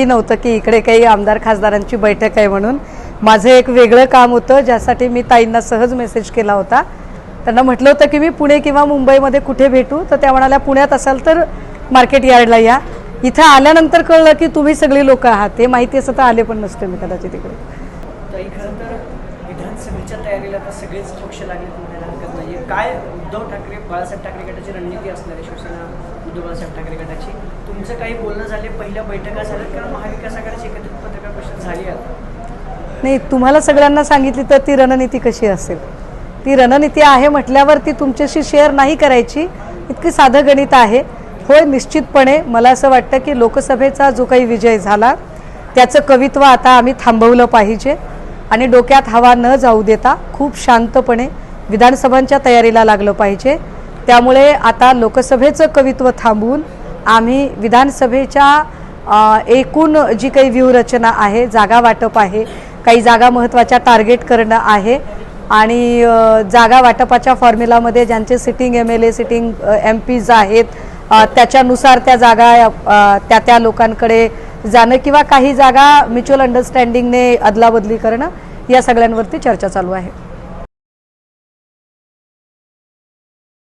नव्हतं की इकडे काही आमदार खासदारांची बैठक आहे म्हणून. माझं एक वेगळं काम होतं ज्यासाठी मी ताईंना सहज मेसेज केला होता. त्यांना म्हटलं होतं की मी पुणे किंवा मुंबईमध्ये कुठे भेटू? तर त्या म्हणाल्या पुण्यात असाल तर मार्केट यार्डला या. इथं आल्यानंतर कळलं की तुम्ही सगळी लोक आहात. ते माहिती असं तर आले पण नसते मी कदाचित इकडे. विधानसभेच्या तयारीला सगळेच पक्ष काय उद्धव ठाकरे बाळासाहेब ठाकरे गटाची रणनीती असणार आहे शिवसेना? उद्धव बाळासाहेब ठाकरे गटाची तुमचं काही बोलणं झाले पहिल्या बैठका झाल्यात कारण महाविकास आघाडीची एकत्रित पत्रकार परिषद झाली आता? नाही तुम्हाला सगळ्यांना सांगितली तर ती रणनीती कशी असेल? ती रणनीती आहे म्हटल्यावर ती तुमच्याशी शेअर नाही करायची. इतकी साधं गणित आहे. होय निश्चितपणे मला असं वाटतं की लोकसभेचा जो काही विजय झाला त्याचं कवित्व आता आम्ही थांबवलं पाहिजे आणि डोक्यात हवा न जाऊ देता खूप शांतपणे विधानसभांच्या तयारीला लागलं पाहिजे. त्यामुळे आता लोकसभेचं कवित्व थांबवून आम्ही विधानसभेच्या एकूण जी काही व्यूहरचना आहे जागा वाटप आहे काही जागा महत्त्वाच्या टार्गेट करणं आहे आणि जागा वाटपाच्या फॉर्म्युलामध्ये ज्यांचे sitting M L A sitting M Ps आहेत त्याच्यानुसार त्या जागा त्या त्या लोकांकडे जाणं किंवा काही जागा म्युच्युअल अंडरस्टँडिंगने अदलाबदली करणं या सगळ्यांवरती चर्चा चालू आहे.